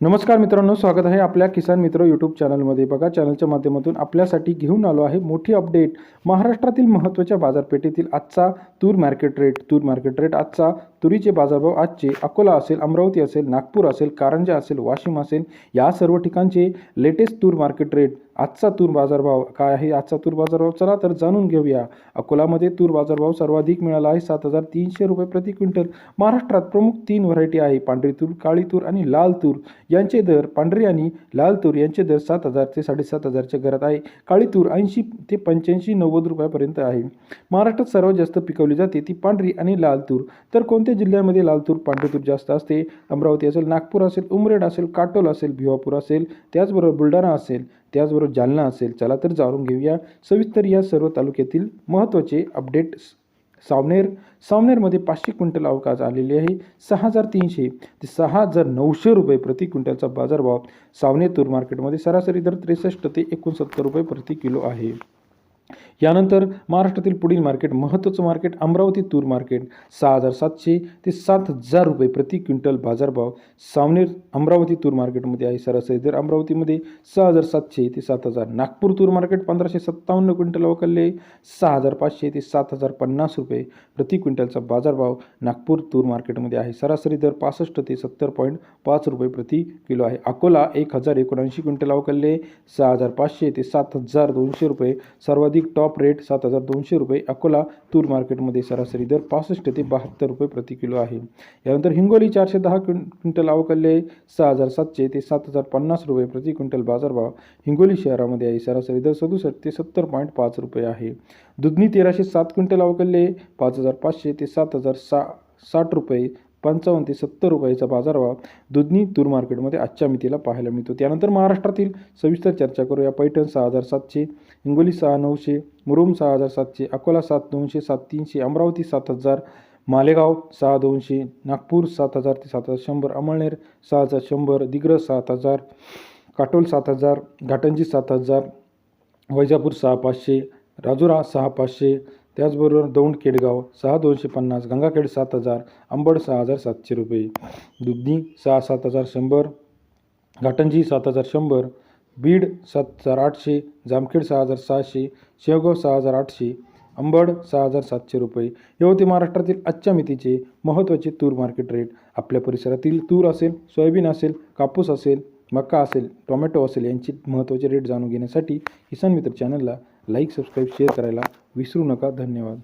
नमस्कार मित्रांनो स्वागत आहे आपल्या किसान मित्र यूट्यूब चॅनलमध्ये बघा चॅनलच्या माध्यमातून आपल्यासाठी घेऊन आलो आहे मोठी अपडेट महाराष्ट्रातील महत्त्वाच्या बाजारपेठेतील आजचा तूर मार्केट रेट तूर मार्केट रेट आजचा तुरीचे बाजारभाव आजचे अकोला असेल अमरावती असेल नागपूर असेल कारंजा असेल वाशिम असेल या सर्व ठिकाणचे लेटेस्ट तूर मार्केट रेट आजचा तूर बाजारभाव काय आहे? आजचा तूर बाजारभाव चला तर जाणून घेऊया. अकोलामध्ये तूर बाजारभाव सर्वाधिक मिळाला आहे. सात हजार तीनशे रुपये प्रति क्विंटल. महाराष्ट्रात प्रमुख तीन व्हरायटी आहे. पांढरी तूर काळी तूर आणि लाल तूर. यांचे दर पांढरी आणि लाल तूर यांचे दर सात हजार ते साडेसात हजारच्या घरात आहे. काळी तूर ऐंशी ते पंच्याऐंशी नव्वद रुपयापर्यंत आहे. महाराष्ट्रात सर्वात जास्त पिकवली जाते ती पांढरी आणि लाल तूर. तर कोणत्या जिल्ह्यामध्ये लाल तूर पांढरी तूर जास्त असते? अमरावती असेल नागपूर असेल उमरेड असेल काटोल असेल भिवापूर असेल त्याचबरोबर बुलढाणा असेल. त्याचबरोबर जालना असेल चला तर जाणून घेऊया सविस्तर या सर्व तालुक्यातील महत्त्वाचे अपडेट सावनेर सावनेरमध्ये पाचशे क्विंटल अवकाश आलेली आहे सहा हजार तीनशे. ते सहा हजार नऊशे रुपये प्रति क्विंटलचा बाजारभाव सावनेतूर मार्केटमध्ये सरासरी दर त्रेसष्ट ते एकोणसत्तर रुपये प्रति किलो आहे. यानंतर महाराष्ट्रातील पुढील मार्केट महत्त्वाचं मार्केट अमरावती तूर मार्केट सहा हजार सातशे ते सात हजार रुपये प्रति क्विंटल बाजारभाव. सावनेर अमरावती तूर मार्केटमध्ये आहे सरासरी. दर अमरावतीमध्ये सहा हजार सातशे ते सात हजार. नागपूर तूर मार्केट पंधराशे सत्तावन्न क्विंटल अवकलले सहा हजार पाचशे ते सात हजार पन्नास रुपये प्रति क्विंटलचा बाजारभाव नागपूर तूर मार्केटमध्ये आहे. सरासरी दर पासष्ट ते सत्तर पॉईंट पाच रुपये प्रति किलो आहे. अकोला एक हजार एकोणऐंशी क्विंटल अवकलले सहा हजार पाचशे ते सात हजार दोनशे रुपये. सर्वाधिक टॉप रेट सात हजार दोनशे रुपये अकोला तूर मार्केटमध्ये सरासरी दर पासष्ट ते बहात्तर रुपये प्रति किलो आहे. यानंतर हिंगोली चारशे दहा क्विं क्विंटल अवकल्ले सहा हजार सातशे ते सात हजार पन्नास रुपये प्रति क्विंटल बाजारभाव हिंगोली शहरामध्ये आहे. सरासरी दर सदुसष्ट ते सत्तर पॉईंट पाच रुपये आहे. दुधनी तेराशे सात क्विंटल अवकल्ले पाच हजार पाचशे ते सात हजार सा साठ रुपये पंचावन्न ते सत्तर रुपयाचा बाजारभाव दुधनी तूर मार्केटमध्ये आजच्या मितीला पाहायला मिळतो. त्यानंतर महाराष्ट्रातील सविस्तर चर्चा करूया. पैठण सहा हजार सातशे हिंगोली सहा नऊशे मुरुम सहा हजार सातशे अकोला सात दोनशे सात तीनशे अमरावती सात हजार मालेगाव सहा दोनशे नागपूर सात हजार ते सात हजार शंभर अमळनेर सहा हजार शंभर दिग्रस सात हजार काटोल सात हजार घाटंजी सात हजार वैजापूर सहा पाचशे राजुरा सहा पाचशे त्याचबरोबर दौंड केडगाव सहा दोनशे पन्नास गंगाखेड सात हजार अंबड सहा हजार सातशे रुपये दुधनी सहा सात हजार शंभर घाटंजी सात हजार शंभर बीड सात हजार आठशे जामखेड सहा हजार सहाशे शेवगाव सहा हजार आठशे अंबड सहा हजार सातशे रुपये. हे होते महाराष्ट्रातील आजच्या मितीचे महत्त्वाचे तूर मार्केट रेट. आपल्या परिसरातील तूर असेल सोयाबीन असेल कापूस असेल मका असेल टोमॅटो असेल यांचे महत्त्वाचे रेट जाणून घेण्यासाठी किसान मित्र चॅनलला लाईक सबस्क्राईब शेअर करायला विसरू नका. धन्यवाद.